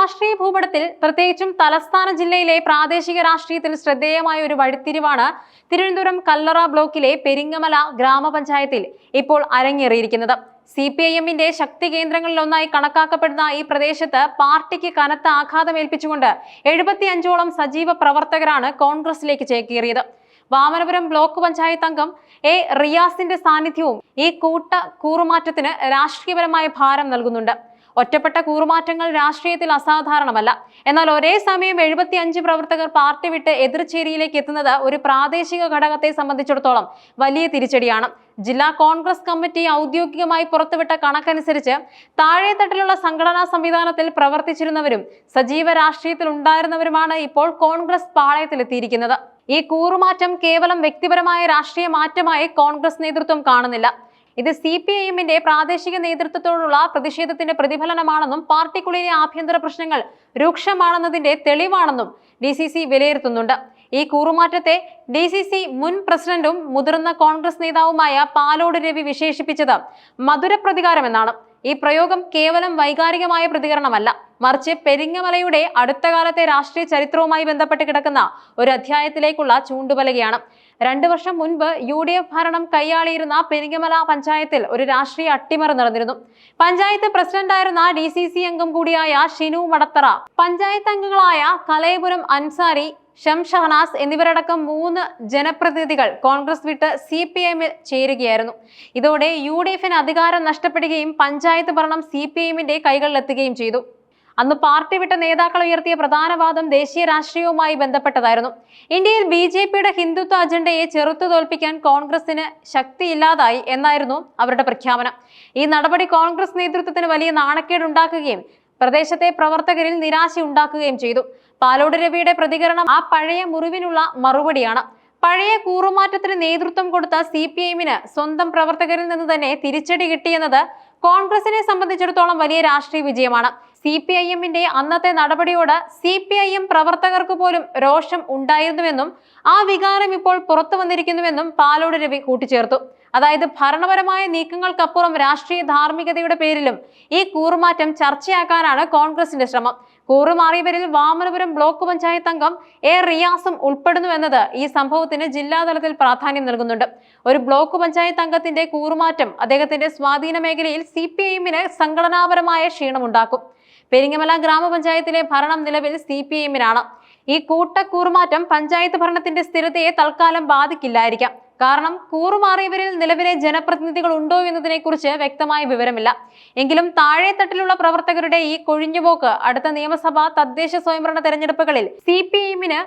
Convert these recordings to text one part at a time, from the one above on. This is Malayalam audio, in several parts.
രാഷ്ട്രീയ ഭൂപടത്തിൽ പ്രത്യേകിച്ചും തലസ്ഥാന ജില്ലയിലെ പ്രാദേശിക രാഷ്ട്രീയത്തിൽ ശ്രദ്ധേയമായ ഒരു വഴിത്തിരിവാണ് തിരുവനന്തപുരം കല്ലറ ബ്ലോക്കിലെ പെരിങ്ങമല ഗ്രാമപഞ്ചായത്തിൽ ഇപ്പോൾ അരങ്ങേറിയിരിക്കുന്നത്. സി പി ഐ എമ്മിന്റെ ശക്തി കേന്ദ്രങ്ങളിലൊന്നായി കണക്കാക്കപ്പെടുന്ന ഈ പ്രദേശത്ത് പാർട്ടിക്ക് കനത്ത ആഘാതമേൽപ്പിച്ചുകൊണ്ട് എഴുപത്തി അഞ്ചോളം സജീവ പ്രവർത്തകരാണ് കോൺഗ്രസിലേക്ക് ചേക്കേറിയത്. വാമനപുരം ബ്ലോക്ക് പഞ്ചായത്ത് അംഗം എ റിയാസിന്റെ സാന്നിധ്യവും ഈ കൂട്ട കൂറുമാറ്റത്തിന് രാഷ്ട്രീയപരമായ ഭാരം നൽകുന്നുണ്ട്. ഒറ്റപ്പെട്ട കൂറുമാറ്റങ്ങൾ രാഷ്ട്രീയത്തിൽ അസാധാരണമല്ല. എന്നാൽ ഒരേ സമയം എഴുപത്തി അഞ്ച് പ്രവർത്തകർ പാർട്ടി വിട്ട് എതിർചേരിയിലേക്ക് എത്തുന്നത് ഒരു പ്രാദേശിക ഘടകത്തെ സംബന്ധിച്ചിടത്തോളം വലിയ തിരിച്ചടിയാണ്. ജില്ലാ കോൺഗ്രസ് കമ്മിറ്റി ഔദ്യോഗികമായി പുറത്തുവിട്ട കണക്കനുസരിച്ച് താഴെത്തട്ടിലുള്ള സംഘടനാ സംവിധാനത്തിൽ പ്രവർത്തിച്ചിരുന്നവരും സജീവ രാഷ്ട്രീയത്തിൽ ഉണ്ടായിരുന്നവരുമാണ് ഇപ്പോൾ കോൺഗ്രസ് പാളയത്തിലെത്തിയിരിക്കുന്നത്. ഈ കൂറുമാറ്റം കേവലം വ്യക്തിപരമായ രാഷ്ട്രീയ മാറ്റമായി കോൺഗ്രസ് നേതൃത്വം കാണുന്നില്ല. ഇത് സി പി ഐ എമ്മിന്റെ പ്രാദേശിക നേതൃത്വത്തോടുള്ള പ്രതിഷേധത്തിന്റെ പ്രതിഫലനമാണെന്നും പാർട്ടിക്കുള്ളിലെ ആഭ്യന്തര പ്രശ്നങ്ങൾ രൂക്ഷമാണെന്നതിന്റെ തെളിവാണെന്നും ഡി സി സി വിലയിരുത്തുന്നുണ്ട്. ഈ കൂറുമാറ്റത്തെ ഡി സി സി മുൻ പ്രസിഡന്റും മുതിർന്ന കോൺഗ്രസ് നേതാവുമായ പാലോട് രവി വിശേഷിപ്പിച്ചത് മധുര പ്രതികാരമെന്നാണ് ഈ പ്രയോഗം കേവലം വൈകാരികമായ പ്രതികരണമല്ല. മറിച്ച് പെരിങ്ങമലയുടെ അടുത്ത കാലത്തെ രാഷ്ട്രീയ ചരിത്രവുമായി ബന്ധപ്പെട്ട് കിടക്കുന്ന ഒരു അധ്യായത്തിലേക്കുള്ള ചൂണ്ടുപലകയാണ്. രണ്ടു വർഷം മുൻപ് യു ഡി എഫ് ഭരണം കൈയാളിയിരുന്ന പെരിങ്ങമല പഞ്ചായത്തിൽ ഒരു രാഷ്ട്രീയ അട്ടിമറി നടന്നിരുന്നു. പഞ്ചായത്ത് പ്രസിഡന്റായിരുന്ന ഡി സി സി അംഗം കൂടിയായ ഷിനു മടത്തറ പഞ്ചായത്ത് അംഗങ്ങളായ കലയപുരം അൻസാരി ഷം ഷഹനാസ് എന്നിവരടക്കം മൂന്ന് ജനപ്രതിനിധികൾ കോൺഗ്രസ് വിട്ട് സി പി എമ്മിൽ ചേരുകയായിരുന്നു. ഇതോടെ യു ഡി എഫിന് അധികാരം നഷ്ടപ്പെടുകയും പഞ്ചായത്ത് ഭരണം സി പി എമ്മിന്റെ കൈകളിലെത്തുകയും ചെയ്തു. അന്ന് പാർട്ടി വിട്ട നേതാക്കൾ ഉയർത്തിയ പ്രധാന വാദം ദേശീയ രാഷ്ട്രീയവുമായി ബന്ധപ്പെട്ടതായിരുന്നു. ഇന്ത്യയിൽ ബി ജെ പിയുടെ ഹിന്ദുത്വ അജണ്ടയെ ചെറുത്തു തോൽപ്പിക്കാൻ കോൺഗ്രസിന് ശക്തിയില്ലാതായി എന്നായിരുന്നു അവരുടെ പ്രഖ്യാപനം. ഈ നടപടി കോൺഗ്രസ് നേതൃത്വത്തിന് വലിയ നാണക്കേടുണ്ടാക്കുകയും പ്രദേശത്തെ പ്രവർത്തകരിൽ നിരാശ ഉണ്ടാക്കുകയും ചെയ്തു. പാലോട് രവിയുടെ പ്രതികരണം ആ പഴയ മുറിവിനുള്ള മറുപടിയാണ്. പഴയ കൂറുമാറ്റത്തിന് നേതൃത്വം കൊടുത്ത സി പി എമ്മിന് സ്വന്തം പ്രവർത്തകരിൽ നിന്ന് തന്നെ തിരിച്ചടി കിട്ടിയെന്നത് കോൺഗ്രസിനെ സംബന്ധിച്ചിടത്തോളം വലിയ രാഷ്ട്രീയ വിജയമാണ്. സി പി ഐ എമ്മിന്റെ അന്നത്തെ നടപടിയോട് സി പി ഐ എം പ്രവർത്തകർക്ക് പോലും രോഷം ഉണ്ടായിരുന്നുവെന്നും ആ വികാരം ഇപ്പോൾ പുറത്തു വന്നിരിക്കുന്നുവെന്നും പാലോട് രവി കൂട്ടിച്ചേർത്തു. അതായത് ഭരണപരമായ നീക്കങ്ങൾക്കപ്പുറം രാഷ്ട്രീയ ധാർമ്മികതയുടെ പേരിലും ഈ കൂറുമാറ്റം ചർച്ചയാക്കാനാണ് കോൺഗ്രസിന്റെ ശ്രമം. കൂറുമാറിയവരിൽ വാമനപുരം ബ്ലോക്ക് പഞ്ചായത്ത് അംഗം എ റിയാസും ഉൾപ്പെടുന്നുവെന്നത് ഈ സംഭവത്തിന് ജില്ലാതലത്തിൽ പ്രാധാന്യം നൽകുന്നുണ്ട്. ഒരു ബ്ലോക്ക് പഞ്ചായത്ത് അംഗത്തിന്റെ കൂറുമാറ്റം അദ്ദേഹത്തിന്റെ സ്വാധീന മേഖലയിൽ സി പി എമ്മിന് സംഘടനാപരമായ ക്ഷീണമുണ്ടാക്കും. പെരിങ്ങമല ഗ്രാമപഞ്ചായത്തിലെ ഭരണം നിലവിൽ സി പി എമ്മിനാണ്. ഈ കൂട്ടക്കൂറുമാറ്റം പഞ്ചായത്ത് ഭരണത്തിന്റെ സ്ഥിരതയെ തൽക്കാലം ബാധിക്കില്ലായിരിക്കാം. കാരണം കൂറുമാറിയവരിൽ നിലവിലെ ജനപ്രതിനിധികൾ ഉണ്ടോ എന്നതിനെ കുറിച്ച് വ്യക്തമായ വിവരമില്ല. എങ്കിലും താഴെത്തട്ടിലുള്ള പ്രവർത്തകരുടെ ഈ കൊഴിഞ്ഞുപോക്ക് അടുത്ത നിയമസഭാ തദ്ദേശ സ്വയംഭരണ തെരഞ്ഞെടുപ്പുകളിൽ സി പി എമ്മിന്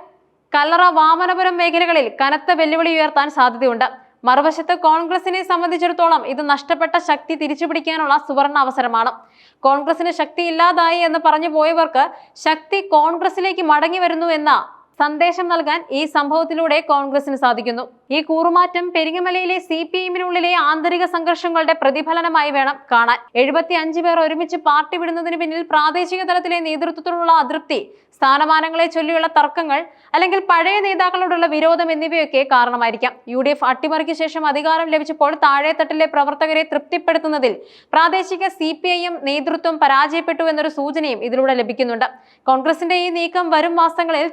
കല്ലറ വാമനപുരം മേഖലകളിൽ കനത്ത വെല്ലുവിളി ഉയർത്താൻ സാധ്യതയുണ്ട്. മറുവശത്ത് കോൺഗ്രസിനെ സംബന്ധിച്ചിടത്തോളം ഇത് നഷ്ടപ്പെട്ട ശക്തി തിരിച്ചുപിടിക്കാനുള്ള സുവർണ അവസരമാണ്. കോൺഗ്രസിന് ശക്തി ഇല്ലാതായി എന്ന് പറഞ്ഞു പോയവർക്ക് ശക്തി കോൺഗ്രസിലേക്ക് മടങ്ങി വരുന്നു എന്ന സന്ദേശം നൽകാൻ ഈ സംഭവത്തിലൂടെ കോൺഗ്രസിന് സാധിക്കുന്നു. ഈ കൂറുമാറ്റം പെരിങ്ങമലയിലെ സി പി എമ്മിനുള്ളിലെ ആന്തരിക സംഘർഷങ്ങളുടെ പ്രതിഫലനമായി വേണം കാണാൻ. എഴുപത്തി അഞ്ച് പേർ ഒരുമിച്ച് പാർട്ടി വിടുന്നതിന് പിന്നിൽ പ്രാദേശിക തലത്തിലെ നേതൃത്വത്തിലുള്ള അതൃപ്തി സ്ഥാനമാനങ്ങളെ ചൊല്ലിയുള്ള തർക്കങ്ങൾ അല്ലെങ്കിൽ പഴയ നേതാക്കളോടുള്ള വിരോധം എന്നിവയൊക്കെ കാരണമായിരിക്കാം. യു ഡി എഫ് അട്ടിമറിക്ക് ശേഷം അധികാരം ലഭിച്ചപ്പോൾ താഴെത്തട്ടിലെ പ്രവർത്തകരെ തൃപ്തിപ്പെടുത്തുന്നതിൽ പ്രാദേശിക സി പി ഐ നേതൃത്വം പരാജയപ്പെട്ടു എന്നൊരു സൂചനയും ഇതിലൂടെ ലഭിക്കുന്നുണ്ട്. കോൺഗ്രസിന്റെ ഈ നീക്കം വരും മാസങ്ങളിൽ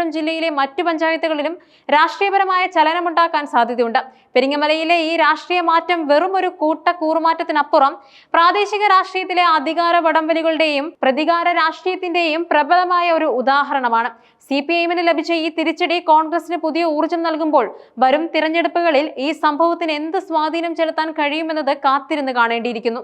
തിരുവനന്തപുരം ജില്ലയിലെ മറ്റു പഞ്ചായത്തുകളിലും രാഷ്ട്രീയപരമായ ചലനമുണ്ടാക്കാൻ സാധ്യതയുണ്ട്. പെരിങ്ങമലയിലെ ഈ രാഷ്ട്രീയ മാറ്റം വെറും ഒരു കൂട്ട കൂറുമാറ്റത്തിനപ്പുറം പ്രാദേശിക രാഷ്ട്രീയത്തിലെ അധികാര വടംവലികളുടെയും പ്രതികാര രാഷ്ട്രീയത്തിന്റെയും പ്രബലമായ ഒരു ഉദാഹരണമാണ്. സി പി ഐഎമ്മിന് ലഭിച്ച ഈ തിരിച്ചടി കോൺഗ്രസിന് പുതിയ ഊർജം നൽകുമ്പോൾ വരും തിരഞ്ഞെടുപ്പുകളിൽ ഈ സംഭവത്തിന് എന്ത് സ്വാധീനം ചെലുത്താൻ കഴിയുമെന്നത് കാത്തിരുന്ന് കാണേണ്ടിയിരിക്കുന്നു.